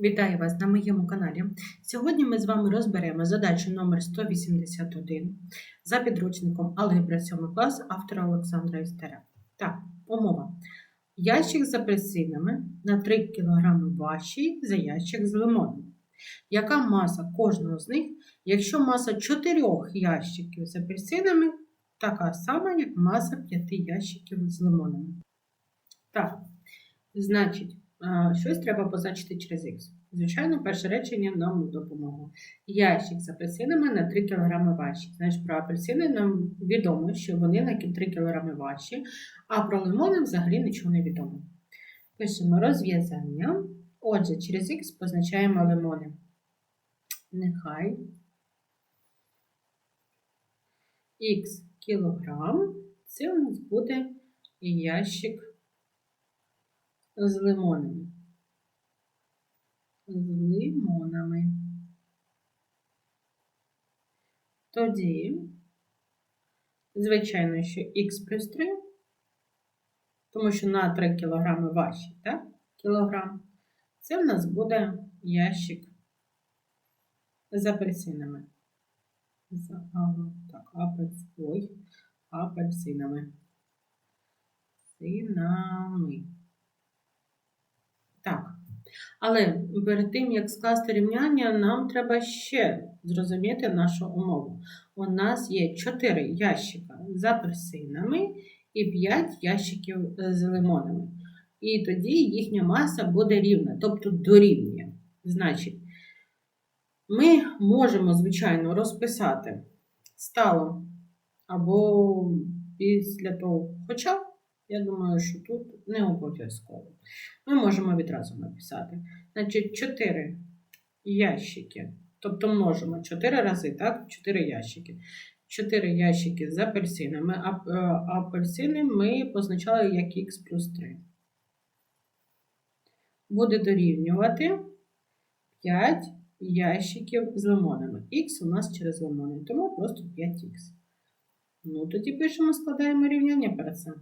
Вітаю вас на моєму каналі. Сьогодні ми з вами розберемо задачу номер 181 за підручником Алгебра 7 клас автора Олександра Істера. Так, умова. Ящик з апельсинами на 3 кг важчий за ящик з лимоном. Яка маса кожного з них, якщо маса 4 ящиків з апельсинами така сама, як маса 5 ящиків з лимонами? Так, значить. Щось треба позначити через х. Звичайно, перше речення нам у допомогу. Ящик з апельсинами на 3 кг важчі. Знаєш, про апельсини нам відомо, що вони на 3 кг важчі, а про лимони взагалі нічого не відомо. Пишемо розв'язання. Отже, через х позначаємо лимони. Нехай х кілограм це у нас буде ящик з лимонами. З лимонами. Тоді, звичайно, що х плюс 3, тому що на 3 кг важче, так? Кілограм. Це в нас буде ящик з апельсинами. З, ага, так, апельс, ой, апельсинами. Синами. Але перед тим, як скласти рівняння, нам треба ще зрозуміти нашу умову. У нас є 4 ящика з апельсинами і 5 ящиків з лимонами. І тоді їхня маса буде рівна, тобто дорівнює. Значить, ми можемо, звичайно, розписати стало або після того, хоча. Я думаю, що тут не обов'язково. Ми можемо відразу написати. Значить, 4 ящики. Тобто множимо 4 рази, так? 4 ящики. 4 ящики з апельсинами. А апельсини ми позначали як х плюс 3. Буде дорівнювати 5 ящиків з лимонами. Х у нас через лимони, тому просто 5х. Ну, тоді пишемо, складаємо рівняння перед цим.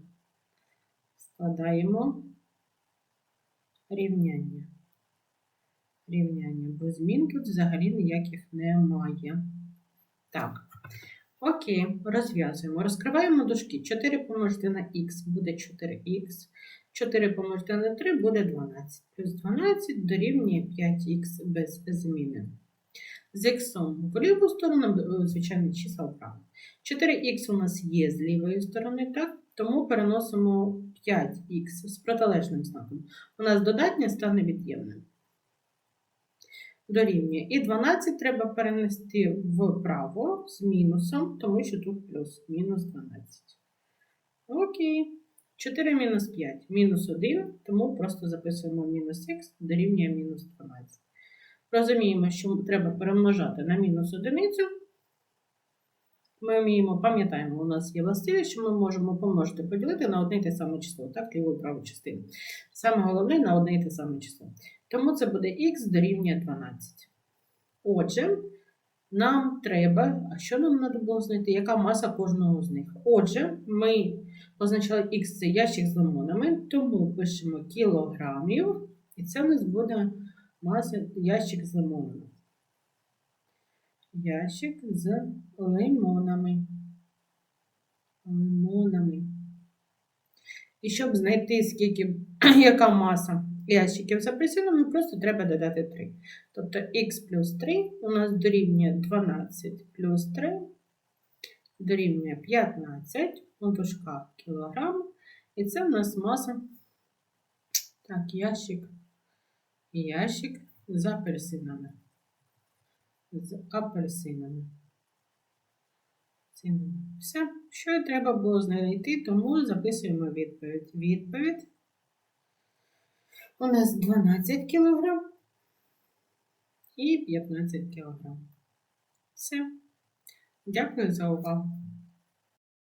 Складаємо рівняння. Рівняння, бо змін тут взагалі ніяких немає. Так, окей, розв'язуємо. Розкриваємо дужки. 4 помножити на х буде 4х. 4 помножити на 3 буде 12. Плюс 12 дорівнює 5х без зміни. З х в ліву сторону, звичайно, числа вправо. 4х у нас є з лівої сторони, так? Тому переносимо 5х з протилежним знаком. У нас додатнє стане від'ємним. Дорівнює. І 12 треба перенести вправо з мінусом, тому що тут плюс мінус 12. Окей. 4 мінус 5, мінус 1, тому просто записуємо мінус х дорівнює мінус 12. Розуміємо, що треба перемножати на мінус одиницю. Ми вміємо, пам'ятаємо, у нас є властивість, що ми можемо помножити поділити на одне і те саме число, так, ліву і праву частину. Саме головне на одне і те саме число. Тому це буде х дорівнює 12. Отже, нам треба, а що нам треба було знайти? Яка маса кожного з них? Отже, ми позначали х це ящик з лимонами, тому пишемо кілограмів, і це у нас буде маса ящик з лимонами ящик з лимонами. Лимонами. І щоб знайти, скільки, яка маса ящиків з апельсинами, просто треба додати 3. Тобто х плюс 3 у нас дорівнює 12 плюс 3, дорівнює 15 у дужках кілограм. І це у нас маса. Так, ящик. Ящик з апельсинами з апельсинами. Все, що треба було знайти, тому записуємо відповідь. Відповідь у нас 12 кг і 15 кг. Все. Дякую за увагу.